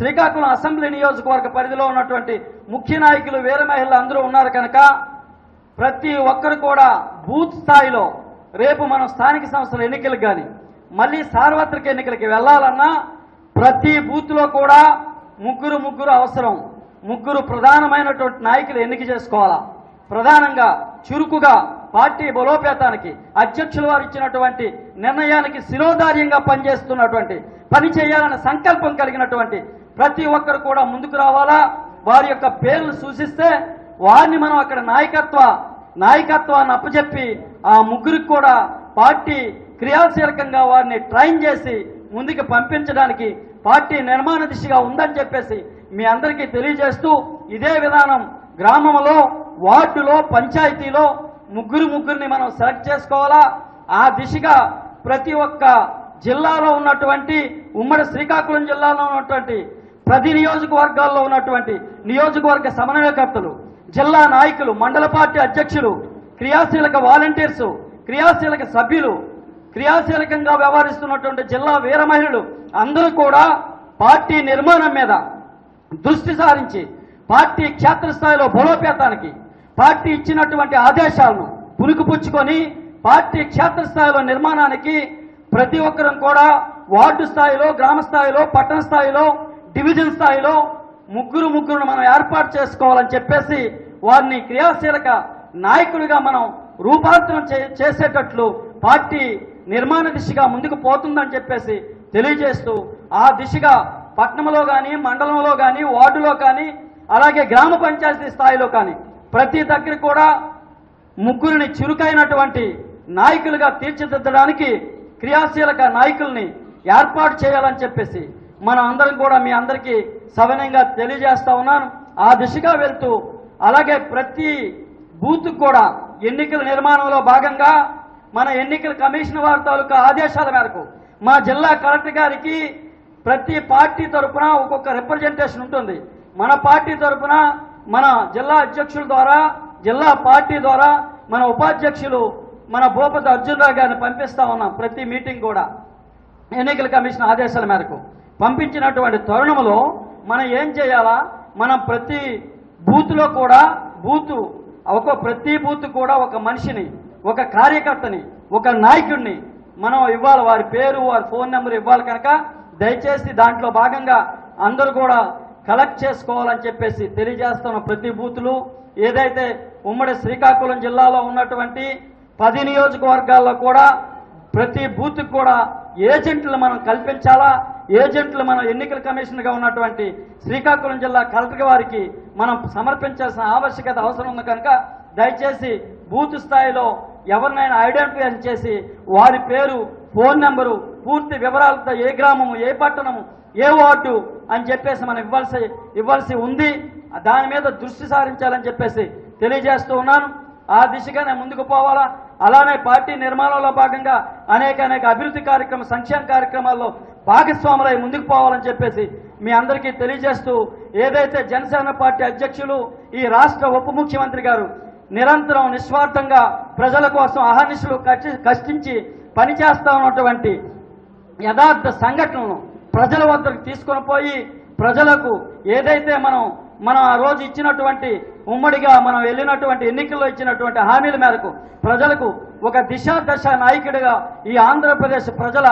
Srikakulam assembly నియోజకవర్గ పరిధిలో ఉన్నటువంటి ముఖ్య నాయకులు వీర మహిళలు అందరూ ఉన్నారు కనుక ప్రతి ఒక్కరు కూడా బూత్ స్థాయిలో రేపు మనం స్థానిక సంస్థల ఎన్నికలకు కానీ మళ్ళీ సార్వత్రిక ఎన్నికలకి వెళ్ళాలన్నా ప్రతి బూత్లో కూడా ముగ్గురు ముగ్గురు అవసరం. ముగ్గురు ప్రధానమైనటువంటి నాయకులు ఎన్నిక చేసుకోవాలా? ప్రధానంగా చురుకుగా పార్టీ బలోపేతానికి అధ్యక్షుల వారు ఇచ్చినటువంటి నిర్ణయానికి శిరోధార్యంగా పనిచేస్తున్నటువంటి పని చేయాలనే సంకల్పం కలిగినటువంటి ప్రతి ఒక్కరు కూడా ముందుకు రావాలా? వారి యొక్క పేర్లు సూచిస్తే వారిని మనం అక్కడ నాయకత్వ నాయకత్వాన్ని అప్పచెప్పి ఆ ముగ్గురికి కూడా పార్టీ క్రియాశీలకంగా వారిని ట్రైన్ చేసి ముందుకు పంపించడానికి పార్టీ నిర్మాణ దిశగా ఉందని చెప్పేసి మీ అందరికీ తెలియజేస్తూ ఇదే విధానం గ్రామంలో వార్డులో పంచాయతీలో ముగ్గురు ముగ్గురిని మనం సెలెక్ట్ చేసుకోవాలా? ఆ దిశగా ప్రతి ఒక్క జిల్లాలో ఉన్నటువంటి ఉమ్మడి శ్రీకాకుళం జిల్లాలో ఉన్నటువంటి ప్రతి నియోజకవర్గాల్లో ఉన్నటువంటి నియోజకవర్గ సమన్వయకర్తలు జిల్లా నాయకులు మండల పార్టీ అధ్యక్షులు క్రియాశీలక వాలంటీర్స్ క్రియాశీలక సభ్యులు క్రియాశీలకంగా వ్యవహరిస్తున్నటువంటి జిల్లా వీర మహిళలు అందరూ కూడా పార్టీ నిర్మాణం మీద దృష్టి సారించి పార్టీ క్షేత్రస్థాయిలో బలోపేతానికి పార్టీ ఇచ్చినటువంటి ఆదేశాలను పుణుకుపుచ్చుకొని పార్టీ క్షేత్రస్థాయిలో నిర్మాణానికి ప్రతి ఒక్కరం కూడా వార్డు స్థాయిలో గ్రామ స్థాయిలో పట్టణ స్థాయిలో డివిజన్ స్థాయిలో ముగ్గురు ముగ్గురును మనం ఏర్పాటు చేసుకోవాలని చెప్పేసి వారిని క్రియాశీలక నాయకుడిగా మనం రూపాంతరం చే- చేసేటట్లు పార్టీ నిర్మాణ దిశగా ముందుకు పోతుందని చెప్పేసి తెలియజేస్తూ ఆ దిశగా పట్టణంలో కానీ మండలంలో కానీ వార్డులో కానీ అలాగే గ్రామ పంచాయతీ స్థాయిలో కానీ ప్రతి దగ్గర కూడా ముగ్గురిని చురుకైనటువంటి నాయకులుగా తీర్చిదిద్దడానికి క్రియాశీలక నాయకుల్ని ఏర్పాటు చేయాలని చెప్పేసి మనం అందరం కూడా మీ అందరికీ సవినయంగా తెలియజేస్తా ఉన్నాను. ఆ దిశగా వెళ్తూ అలాగే ప్రతి బూత్ కూడా ఎన్నికల నిర్మాణంలో భాగంగా మన ఎన్నికల కమిషన్ వారి తాలూకా ఆదేశాల మేరకు మా జిల్లా కలెక్టర్ గారికి ప్రతి పార్టీ తరపున ఒక్కొక్క రిప్రజెంటేషన్ ఉంటుంది. మన పార్టీ తరపున మన జిల్లా అధ్యక్షుల ద్వారా జిల్లా పార్టీ ద్వారా మన ఉపాధ్యక్షులు మన భూపతి అర్జునరావు గారిని పంపిస్తా ఉన్నాం ప్రతి మీటింగ్ కూడా. ఎన్నికల కమిషన్ ఆదేశాల మేరకు. పంపించినటువంటి తరుణంలో మనం ఏం చేయాలా? మనం ప్రతి బూత్లో కూడా బూత్ ఒక ప్రతి బూత్ కూడా ఒక మనిషిని ఒక కార్యకర్తని ఒక నాయకుడిని మనం ఇవ్వాలి. వారి పేరు వారి ఫోన్ నెంబర్ ఇవ్వాలి కనుక దయచేసి దాంట్లో భాగంగా అందరూ కూడా కలెక్ట్ చేసుకోవాలని చెప్పేసి తెలియజేస్తున్న ప్రతి బూతులు ఏదైతే ఉమ్మడి శ్రీకాకుళం జిల్లాలో ఉన్నటువంటి పది నియోజకవర్గాల్లో కూడా ప్రతి బూత్ కూడా ఏజెంట్లు మనం కల్పించాలా? ఏజెంట్లు మనం ఎన్నికల కమిషన్గా ఉన్నటువంటి శ్రీకాకుళం జిల్లా కలెక్టర్ వారికి మనం సమర్పించాల్సిన ఆవశ్యకత అవసరం ఉంది కనుక దయచేసి బూత్ స్థాయిలో ఎవరినైనా ఐడెంటిఫై చేసి వారి పేరు ఫోన్ నెంబరు పూర్తి వివరాలతో ఏ గ్రామము ఏ పట్టణము ఏ వార్డు అని చెప్పేసి మనం ఇవ్వాల్సి ఇవ్వాల్సి ఉంది. దాని మీద దృష్టి సారించాలని చెప్పేసి తెలియజేస్తూ ఉన్నాను. ఆ దిశగానే ముందుకు పోవాలా? అలానే పార్టీ నిర్మాణంలో భాగంగా అనేక అనేక అభివృద్ధి కార్యక్రమ సంక్షేమ కార్యక్రమాల్లో భాగస్వాములై ముందుకు పోవాలని చెప్పేసి మీ అందరికీ తెలియజేస్తూ ఏదైతే జనసేన పార్టీ అధ్యక్షులు ఈ రాష్ట్ర ఉప ముఖ్యమంత్రి గారు నిరంతరం నిస్వార్థంగా ప్రజల కోసం అహర్నిశలు కష్టించి పనిచేస్తా ఉన్నటువంటి యథార్థ సంఘటనలను ప్రజల వద్దకు తీసుకొని పోయి ప్రజలకు ఏదైతే మనం మనం ఆ రోజు ఇచ్చినటువంటి ఉమ్మడిగా మనం వెళ్ళినటువంటి ఎన్నికల్లో ఇచ్చినటువంటి హామీల మేరకు ప్రజలకు ఒక దిశాదశ నాయకుడిగా ఈ ఆంధ్రప్రదేశ్ ప్రజల